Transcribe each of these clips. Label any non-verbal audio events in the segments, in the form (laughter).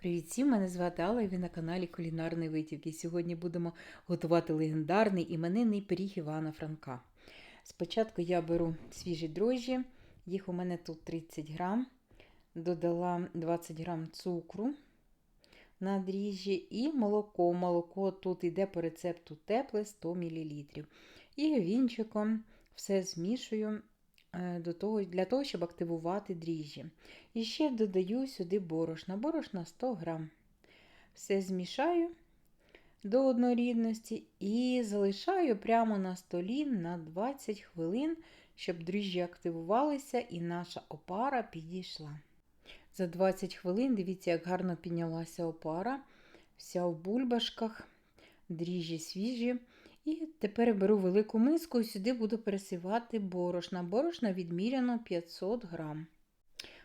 Привіт всім! Мене звати Алла і ви на каналі Кулінарної Витівки. Сьогодні будемо готувати легендарний іменинний пиріг Івана Франка. Спочатку я беру свіжі дрожжі, їх у мене тут 30 грам, додала 20 грам цукру на дріжджі і молоко. Молоко тут йде по рецепту тепле 100 мл. І вінчиком все змішую до того, для того, щоб активувати дріжджі. І ще додаю сюди борошна. Борошна 100 грам. Все змішаю до однорідності і залишаю прямо на столі на 20 хвилин, щоб дріжджі активувалися і наша опара підійшла. За 20 хвилин, дивіться, як гарно піднялася опара, вся в бульбашках, дріжджі свіжі. І тепер беру велику миску і сюди буду пересівати борошна. Борошна відміряно 500 грам.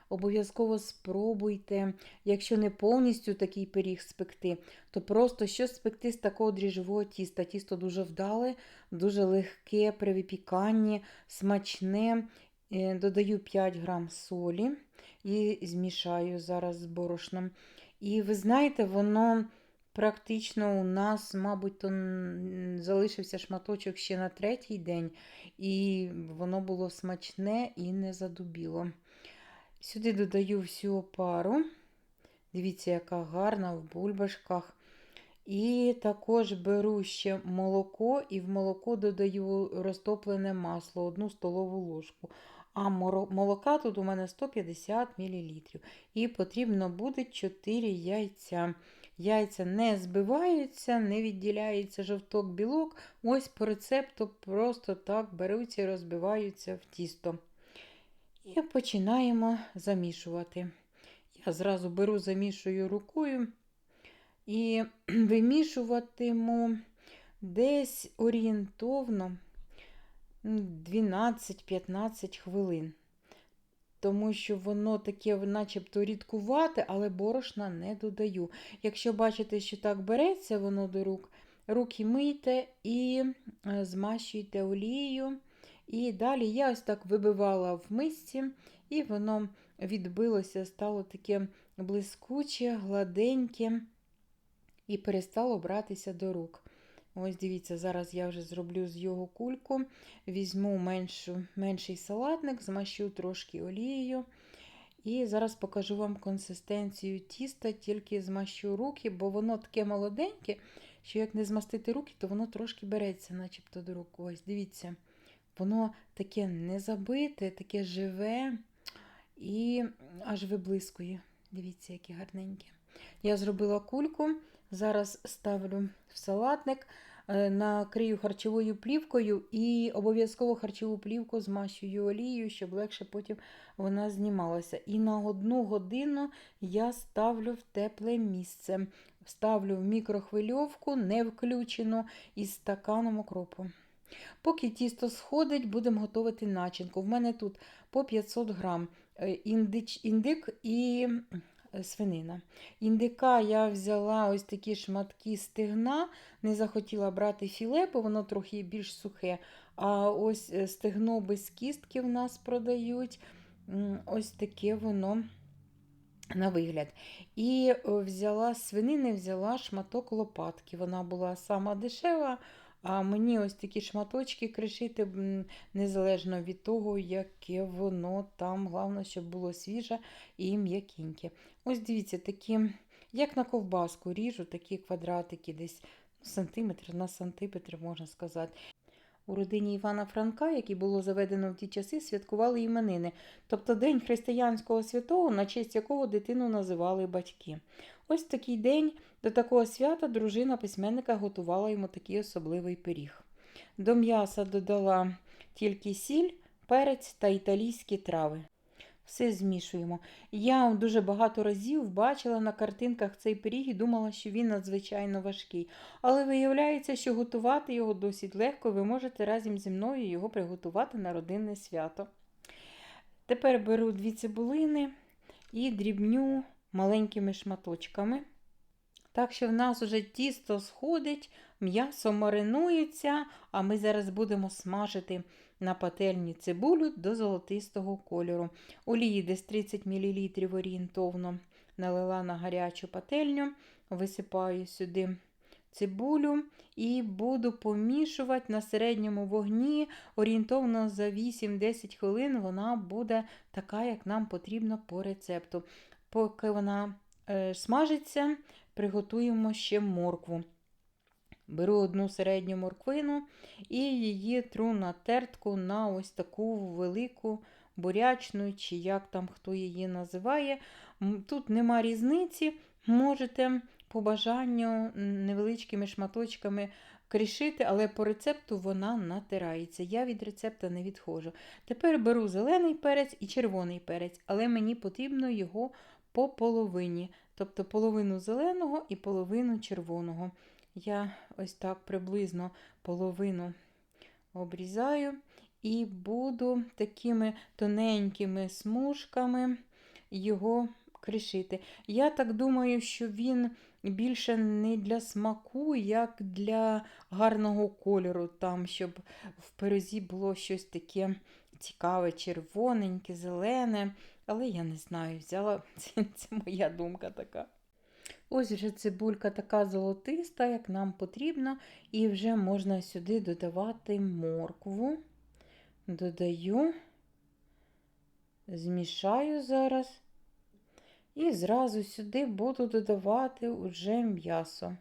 Обов'язково спробуйте, якщо не повністю такий пиріг спекти, то просто що спекти з такого дріжджового тіста. Тісто дуже вдале, дуже легке при випіканні, смачне. Е, Додаю 5 грам солі і змішаю зараз з борошном. І ви знаєте, воно практично у нас, мабуть, то залишився шматочок ще на третій день, і воно було смачне і не задубіло. Сюди додаю всю опару. Дивіться, яка гарна в бульбашках. І також беру ще молоко, і в молоко додаю розтоплене масло, одну столову ложку. А молока тут у мене 150 мл. І потрібно буде 4 яйця. Яйця не збиваються, не відділяється жовток білок. Ось по рецепту просто так беруться і розбиваються в тісто. І починаємо замішувати. Я зразу беру, замішую рукою і (clears throat) вимішуватиму десь орієнтовно 12-15 хвилин. Тому що воно таке, начебто, рідкувате, але борошна не додаю. Якщо бачите, що так береться воно до рук, руки мийте і змащуйте олією. І далі я ось так вибивала в мисці, і воно відбилося, стало таке блискуче, гладеньке і перестало братися до рук. Ось дивіться, зараз я вже зроблю з його кульку, візьму меншу, менший салатник, змащу трошки олією. І зараз покажу вам консистенцію тіста, тільки змащу руки, бо воно таке молоденьке, що як не змастити руки, то воно трошки береться, начебто до рук. Ось, дивіться. Воно таке не забите, таке живе і аж виблискує. Дивіться, яке гарненьке. Я зробила кульку, зараз ставлю в салатник, е, накрию харчовою плівкою і обов'язково харчову плівку змащую олією, щоб легше потім вона знімалася. І на одну годину я ставлю в тепле місце. Ставлю в мікрохвильовку, не включено, із стаканом окропу. Поки тісто сходить, будемо готувати начинку. В мене тут по 500 грам е, індик і свинина. Індика я взяла ось такі шматки стегна, не захотіла брати філе, бо воно трохи більш сухе. А ось е, стегно без кістки в нас продають. Ось таке воно. На вигляд. І взяла свинини, взяла шматок лопатки. Вона була сама дешева, а мені ось такі шматочки кришити, незалежно від того, яке воно там, головне, щоб було свіже і м'якеньке. Ось дивіться, такі, як на ковбаску, ріжу такі квадратики, десь сантиметр на сантиметр, можна сказати. У родині Івана Франка, який було заведено в ті часи, святкували іменини, тобто День християнського святого, на честь якого дитину називали батьки. Ось такий день до такого свята дружина письменника готувала йому такий особливий пиріг. До м'яса додала тільки сіль, перець та італійські трави. Все змішуємо. Я дуже багато разів бачила на картинках цей пиріг і думала, що він надзвичайно важкий. Але виявляється, що готувати його досить легко, ви можете разом зі мною його приготувати на родинне свято. Тепер беру дві цибулини і дрібню маленькими шматочками. Так що в нас вже тісто сходить, м'ясо маринується, а ми зараз будемо смажити на пательні цибулю до золотистого кольору. Олії десь 30 мл орієнтовно налила на гарячу пательню, висипаю сюди цибулю і буду помішувати на середньому вогні. Орієнтовно за 8-10 хвилин вона буде така, як нам потрібно по рецепту. Поки вона е, смажиться, приготуємо ще моркву. Беру одну середню морквину і її тру на тертку на ось таку велику бурячну, чи як там хто її називає. Тут нема різниці, можете по бажанню невеличкими шматочками кришити, але по рецепту вона натирається. Я від рецепта не відходжу. Тепер беру зелений перець і червоний перець, але мені потрібно його по половині, тобто половину зеленого і половину червоного. Я ось так приблизно половину обрізаю і буду такими тоненькими смужками його кришити. Я так думаю, що він більше не для смаку, як для гарного кольору, там, щоб в пирозі було щось таке цікаве, червоненьке, зелене. Але я не знаю, взяла (laughs) це, це моя думка така. Ось вже цибулька така золотиста, як нам потрібно, і вже можна сюди додавати моркву. Додаю, змішаю зараз. І зразу сюди буду додавати уже м'ясо.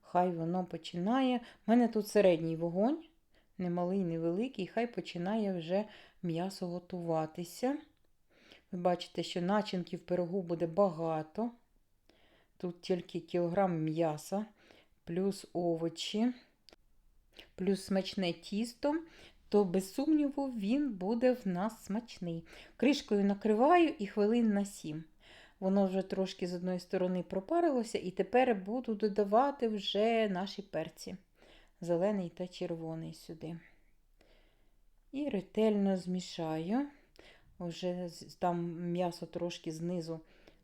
Хай воно починає. У мене тут середній вогонь, не малий, не великий, хай починає вже м'ясо готуватися. Ви бачите, що начинки в пирогу буде багато. Тут тільки кілограм м'яса, плюс овочі, плюс смачне тісто, то, без сумніву, він буде в нас смачний. Кришкою накриваю і хвилин на 7. Воно вже трошки з одної сторони пропарилося, і тепер буду додавати вже наші перці, зелений та червоний сюди. І ретельно змішаю. Вже там м'ясо трошки знизу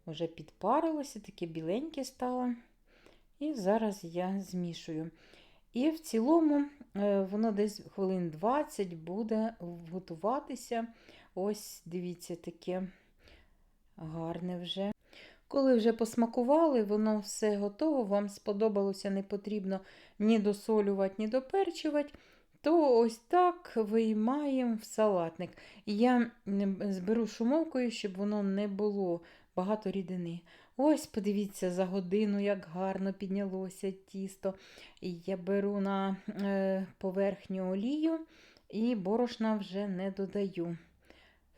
вже підпарилося, таке біленьке стало. І зараз я змішую. І в цілому е, воно десь хвилин 20 буде готуватися. Ось, дивіться, таке гарне вже. Коли вже посмакували, воно все готово, вам сподобалося, не потрібно ні досолювати, ні доперчувати, то ось так виймаємо в салатник. Я зберу шумовкою, щоб воно не було багато рідини. Ось, подивіться, за годину, як гарно піднялося тісто. Я беру на е, поверхню олію і борошна вже не додаю.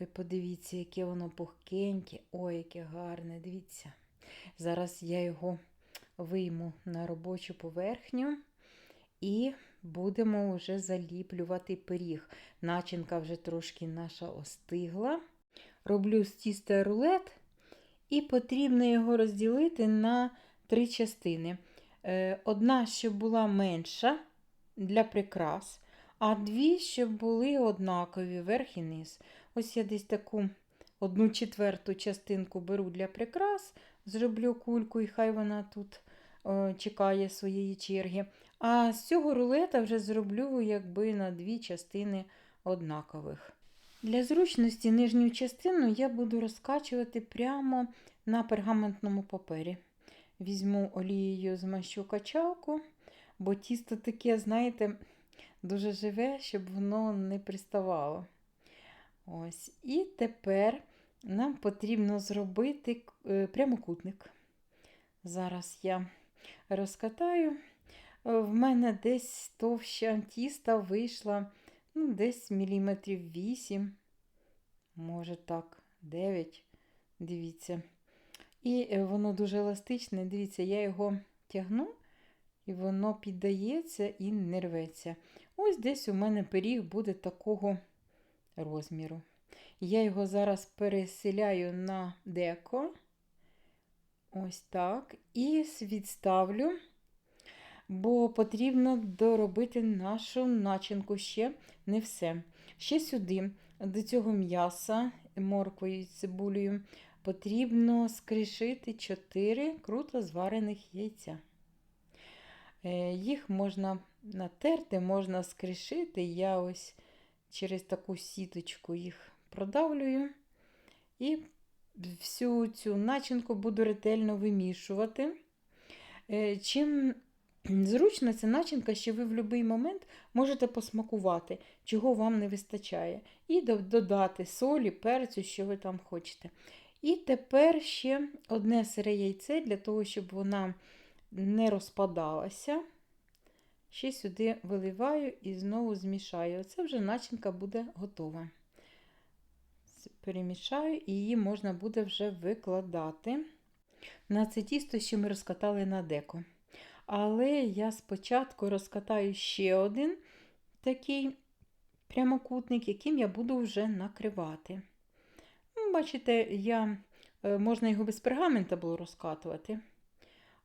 Ви подивіться, яке воно пухкеньке, ой, яке гарне, дивіться. Зараз я його вийму на робочу поверхню і будемо вже заліплювати пиріг. Начинка вже трошки наша остигла. Роблю з тіста рулет, і потрібно його розділити на три частини. Е, одна, щоб була менша для прикрас, а дві, щоб були однакові верх і низ. Ось я десь таку одну четверту частинку беру для прикрас, зроблю кульку, і хай вона тут о, чекає своєї черги. А з цього рулета вже зроблю якби на дві частини однакових. Для зручності нижню частину я буду розкачувати прямо на пергаментному папері. Візьму олією змащу качалку, бо тісто таке, знаєте, дуже живе, щоб воно не приставало. Ось. І тепер нам потрібно зробити е, прямокутник. Зараз я розкатаю. В мене десь товща тіста вийшла ну, десь міліметрів 8, може так, 9. Дивіться. І е, воно дуже еластичне. Дивіться, я його тягну, і воно піддається і не рветься. Ось десь у мене пиріг буде такого розміру. Я його зараз переселяю на деко. Ось так. І відставлю, бо потрібно доробити нашу начинку ще не все. Ще сюди, до цього м'яса, морквою і цибулею, потрібно скришити 4 круто зварених яйця. Е, їх можна натерти, можна скришити. Я ось через таку сіточку їх продавлюю і всю цю начинку буду ретельно вимішувати. Е, Чим зручна ця начинка, що ви в будь-який момент можете посмакувати, чого вам не вистачає. І додати солі, перцю, що ви там хочете. І тепер ще одне сире яйце для того, щоб вона не розпадалася. Ще сюди виливаю і знову змішаю. Оце вже начинка буде готова. Перемішаю і її можна буде вже викладати на це тісто, що ми розкатали на деко. Але я спочатку розкатаю ще один такий прямокутник, яким я буду вже накривати. Ну, Бачите, я, е, можна його без пергамента було розкатувати.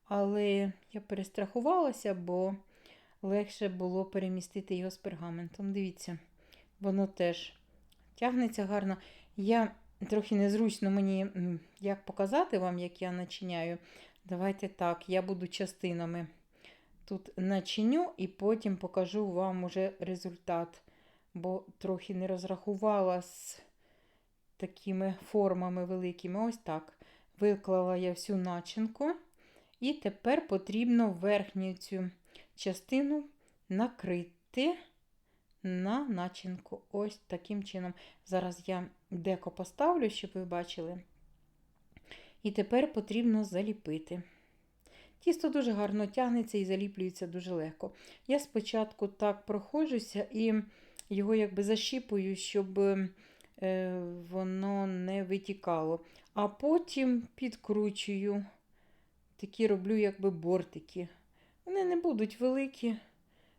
Але я перестрахувалася, бо легше було перемістити його з пергаментом. Дивіться, воно теж тягнеться гарно. Я трохи незручно мені, як показати вам, як я начиняю. Давайте так, я буду частинами тут начиню і потім покажу вам уже результат, бо трохи не розрахувала з такими формами великими. Ось так. Виклала я всю начинку. І тепер потрібно верхню цю частину накрити на начинку. Ось таким чином. Зараз я деко поставлю, щоб ви бачили. І тепер потрібно заліпити. Тісто дуже гарно тягнеться і заліплюється дуже легко. Я спочатку так проходжуся і його якби защіпую, щоб е, воно не витікало. А потім підкручую, такі роблю якби бортики. Вони не будуть великі,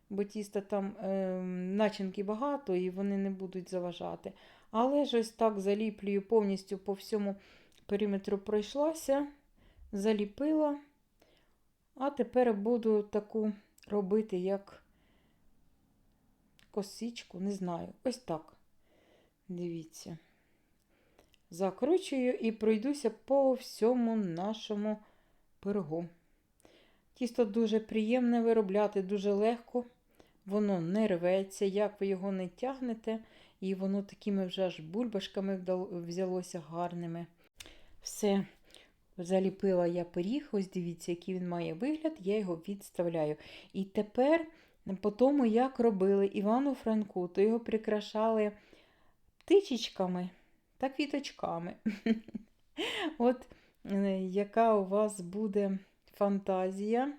бо тіста там е, начинки багато і вони не будуть заважати. Але ж ось так заліплюю повністю по всьому периметру пройшлася, заліпила. А тепер буду таку робити, як косичку, не знаю. Ось так. Дивіться. Закручую і пройдуся по всьому нашому пирогу. Тісто дуже приємне виробляти, дуже легко. Воно не рветься, як ви його не тягнете, і воно такими вже аж бульбашками взялося гарними. Все, заліпила я пиріг, ось дивіться, який він має вигляд, я його відставляю. І тепер, по тому, як робили Івану Франку, то його прикрашали птичечками та квіточками. (laughs) От е, яка у вас буде фантазія,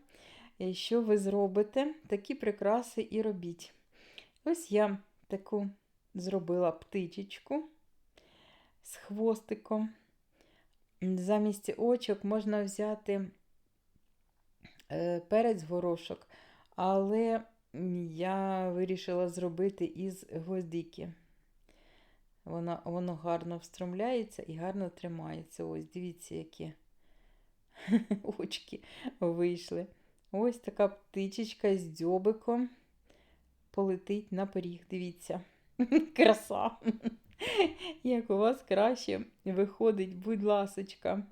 що ви зробите, такі прикраси і робіть. Ось я таку зробила птичечку з хвостиком. Замість очок можна взяти е, перець горошок, але я вирішила зробити із гвоздики. Воно, воно гарно встромляється і гарно тримається. Ось, дивіться, які (laughs) очки вийшли. Ось така птичечка з дзьобиком полетить на пиріг. Дивіться. (laughs) Краса. (laughs) Як у вас краще виходить, будь ласочка.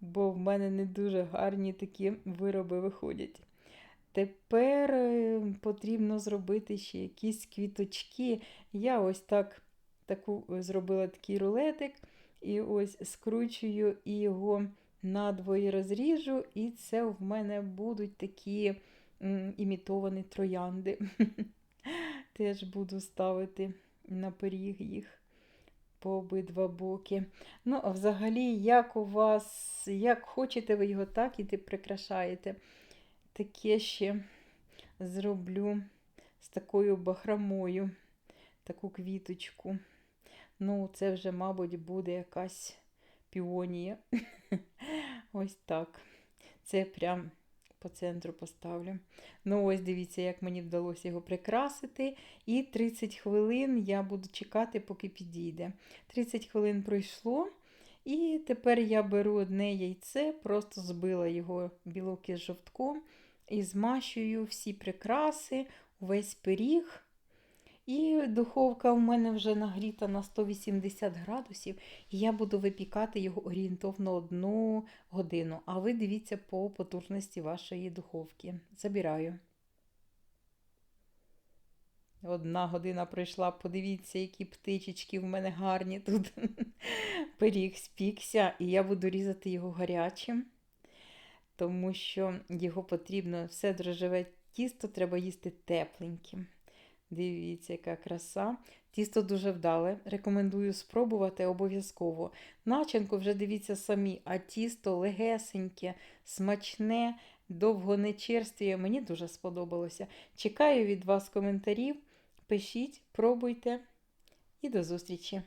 Бо в мене не дуже гарні такі вироби виходять. Тепер е, потрібно зробити ще якісь квіточки. Я ось так таку зробила такий рулетик, і ось скручую і його надвоє розріжу, і це в мене будуть такі імітовані троянди. (laughs) Теж буду ставити на пиріг їх по обидва боки. Ну, а взагалі, як у вас, як хочете ви його, так і прикрашаєте. Таке ще зроблю з такою бахромою, таку квіточку. Ну, це вже, мабуть, буде якась піонія. (laughs) Ось так. Це прям по центру поставлю. Ну, ось дивіться, як мені вдалося його прикрасити. І 30 хвилин я буду чекати, поки підійде. 30 хвилин пройшло. І тепер я беру одне яйце, просто збила його білок із жовтком і змащую всі прикраси, увесь пиріг. І духовка в мене вже нагріта на 180 градусів, і я буду випікати його орієнтовно одну годину. А ви дивіться по потужності вашої духовки. Забираю. Одна година пройшла, подивіться, які птичечки в мене гарні тут. (laughs) Пиріг спікся, і я буду різати його гарячим, тому що його потрібно все дрожжеве тісто треба їсти тепленьким. Дивіться, яка краса. Тісто дуже вдале. Рекомендую спробувати обов'язково. Начинку вже дивіться самі, а тісто легесеньке, смачне, довго не черствіє. Мені дуже сподобалося. Чекаю від вас коментарів. Пишіть, пробуйте і до зустрічі!